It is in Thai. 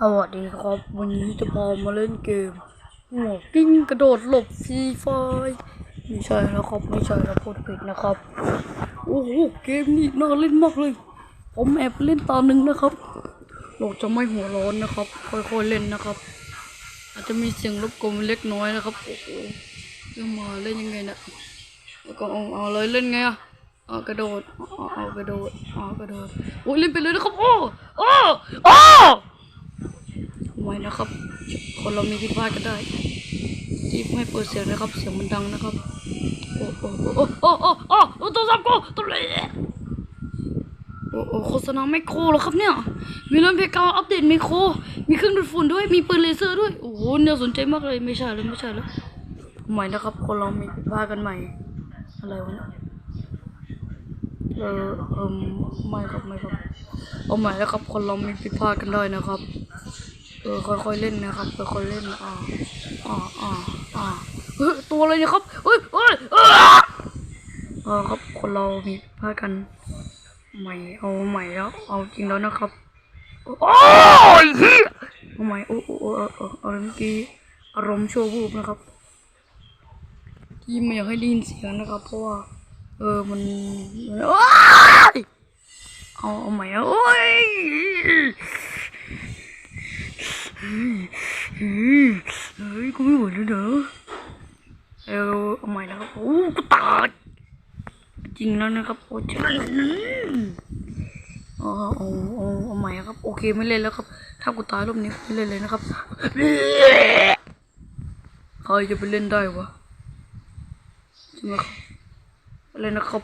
สวัสดีครับ วันนี้จะพามาเล่นเกมหัวกิ้งกระโดดหลบฟีไฟไม่ใช่แล้วครับไม่ใช่แล้วพูดผิดนะครับ โอ้โหเกมนี้น่าเล่นมากเลย ผมแอบเล่นตาหนึ่งนะครับเราจะไม่หัวร้อนนะครับ ค่อยๆเล่นนะครับ อาจจะมีเสียงรบกวนเล็กน้อยนะครับโอ้โหเรื่องมาเล่นยังไงนี่ยแล้วก็เอาเอาเลยเล่นไงอะเอากระโดดเอาเอากระโดดเอากระโดดโอ้ยเล่นไปเลยนะครับโอ้โอ้โอ้ ไว้นะครับ คนเรามีผิดพลาดกันได้ที่ไม่เปิดเสียงนะครับ เสียงมันดังนะครับ โอ้โอ้โอ้โอ้โอ้โอ้โอ้ตัวซับกูตัวเละโอ้โอ้โฆษณาไมโครเหรอครับเนี่ย มีรื่องเพกาอัปเดตไมโคร มีเครื่องดูดฝุ่นด้วย มีปืนเลเซอร์ด้วย โอ้โหเนี่ยสนใจมากเลย ไม่ใช่เลยไม่ใช่แล้วใหม่นะครับ คนเรามีผิดพลาดกันใหม่ อะไรวะเนี่ยเออเออไม่ครับไม่ครับ เอาใหม่แล้วครับ คนเรามีผิดพลาดกันได้นะครับ ออค่อยๆเล่นนะครับค่อยๆเล่นอ่าอ่าอ่าอ่าเฮ้ยตัวอะไรเนี่ยครับเฮ้ยเฮ้ยเออเออครับคนเรามีพลาดกันใหม่เอาใหม่แล้วเอาจริงแล้วนะครับโอ้ยเหี้ยเอาใหม่โอ้โอ้โอ้เออเออเมื่อกี้อารมณ์ชั่ววูบนะครับ ที่ไม่อยากให้ได้ยินเสียงนะครับ เพราะว่า เออมันมันโอ้ยเอาเอาใหม่เอาโอ้ย เฮ้ยกูไม่ไหวแล้วเด้อเออเอาใหม่นะครับโอ้กูตายจริงแล้วนะครับโอ้ใช่เอาเอาเอาเอาเอาใหม่ครับ โอเคไม่เล่นแล้วครับ ถ้ากูตายรอบนี้ไม่เล่นเลยนะครับใครจะไปเล่นได้วะใช่ไหมครับอะไรนะครับ